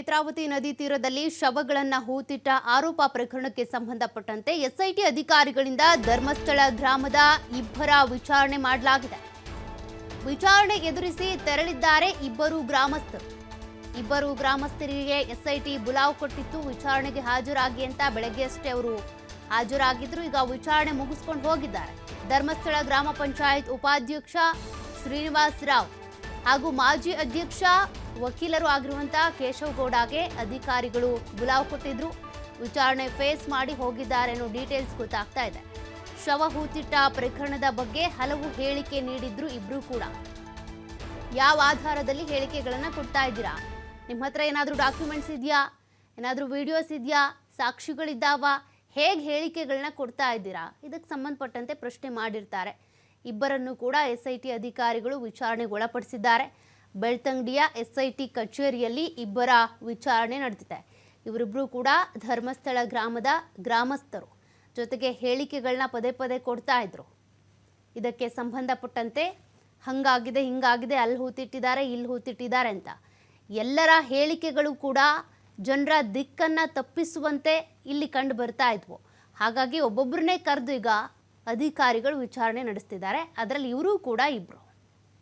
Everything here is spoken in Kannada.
ನೇತ್ರಾವತಿ ನದಿ ತೀರದಲ್ಲಿ ಶವಗಳನ್ನು ಹೂತಿಟ್ಟ ಆರೋಪ ಪ್ರಕರಣಕ್ಕೆ ಸಂಬಂಧಪಟ್ಟಂತೆ ಎಸ್ಐಟಿ ಅಧಿಕಾರಿಗಳಿಂದ ಧರ್ಮಸ್ಥಳ ಗ್ರಾಮದ ಇಬ್ಬರ ವಿಚಾರಣೆ ಮಾಡಲಾಗಿದೆ. ವಿಚಾರಣೆ ಎದುರಿಸಿ ತೆರಳಿದ್ದಾರೆ ಇಬ್ಬರು ಗ್ರಾಮಸ್ಥರು. ಇಬ್ಬರು ಗ್ರಾಮಸ್ಥರಿಗೆ ಎಸ್ಐಟಿ ಬುಲಾವ್ ಕೊಟ್ಟಿತ್ತು. ವಿಚಾರಣೆಗೆ ಹಾಜರಾಗಿ ಅಂತ ಬೆಳಗ್ಗೆಯಷ್ಟೇ ಅವರು ಹಾಜರಾಗಿದ್ರು. ಈಗ ವಿಚಾರಣೆ ಮುಗಿಸ್ಕೊಂಡು ಹೋಗಿದ್ದಾರೆ. ಧರ್ಮಸ್ಥಳ ಗ್ರಾಮ ಪಂಚಾಯತ್ ಉಪಾಧ್ಯಕ್ಷ ಶ್ರೀನಿವಾಸ್ ರಾವ್ ಹಾಗೂ ಮಾಜಿ ಅಧ್ಯಕ್ಷ ವಕೀಲರು ಆಗಿರುವಂತಹ ಕೇಶವ್ ಗೌಡಗೆ ಅಧಿಕಾರಿಗಳು ಬುಲಾವ್ ಕೊಟ್ಟಿದ್ರು. ವಿಚಾರಣೆ ಫೇಸ್ ಮಾಡಿ ಹೋಗಿದ್ದಾರೆ ಅನ್ನೋ ಡೀಟೇಲ್ಸ್ ಗೊತ್ತಾಗ್ತಾ ಇದೆ. ಶವ ಹೂತಿಟ್ಟ ಪ್ರಕರಣದ ಬಗ್ಗೆ ಹಲವು ಹೇಳಿಕೆ ನೀಡಿದ್ರು ಇಬ್ರು ಕೂಡ. ಯಾವ ಆಧಾರದಲ್ಲಿ ಹೇಳಿಕೆಗಳನ್ನ ಕೊಡ್ತಾ ಇದ್ದೀರಾ? ನಿಮ್ಮ ಹತ್ರ ಏನಾದರೂ ಡಾಕ್ಯುಮೆಂಟ್ಸ್ ಇದೆಯಾ? ಏನಾದರೂ ವಿಡಿಯೋಸ್ ಇದೆಯಾ? ಸಾಕ್ಷಿಗಳಿದ್ದಾವ? ಹೇಗೆ ಹೇಳಿಕೆಗಳನ್ನ ಕೊಡ್ತಾ ಇದ್ದೀರಾ? ಇದಕ್ಕೆ ಸಂಬಂಧಪಟ್ಟಂತೆ ಪ್ರಶ್ನೆ ಮಾಡಿರ್ತಾರೆ. ಇಬ್ಬರನ್ನು ಕೂಡ ಎಸ್ ಐ ಟಿ ಅಧಿಕಾರಿಗಳು ವಿಚಾರಣೆಗೆ ಒಳಪಡಿಸಿದ್ದಾರೆ. ಬೆಳ್ತಂಗಡಿಯ ಎಸ್ಐಟಿ ಕಚೇರಿಯಲ್ಲಿ ಇಬ್ಬರ ವಿಚಾರಣೆ ನಡೆದಿದೆ. ಇವರಿಬ್ಬರು ಕೂಡ ಧರ್ಮಸ್ಥಳ ಗ್ರಾಮದ ಗ್ರಾಮಸ್ಥರು. ಜೊತೆಗೆ ಹೇಳಿಕೆಗಳನ್ನ ಪದೇ ಪದೇ ಕೊಡ್ತಾ ಇದ್ರು. ಇದಕ್ಕೆ ಸಂಬಂಧಪಟ್ಟಂತೆ ಹಂಗಾಗಿದೆ, ಹಿಂಗಾಗಿದೆ, ಅಲ್ಲಿ ಹೂತಿಟ್ಟಿದ್ದಾರೆ, ಇಲ್ಲಿ ಹೂತಿಟ್ಟಿದ್ದಾರೆ ಅಂತ. ಎಲ್ಲರ ಹೇಳಿಕೆಗಳು ಕೂಡ ಜನರ ದಿಕ್ಕನ್ನು ತಪ್ಪಿಸುವಂತೆ ಇಲ್ಲಿ ಕಂಡು ಬರ್ತಾ ಇದ್ವು. ಹಾಗಾಗಿ ಒಬ್ಬೊಬ್ಬರನ್ನೇ ಕರೆದು ಈಗ ಅಧಿಕಾರಿಗಳು ವಿಚಾರಣೆ ನಡೆಸ್ತಿದ್ದಾರೆ. ಅದರಲ್ಲಿ ಇವರು ಕೂಡ ಇಬ್ಬರು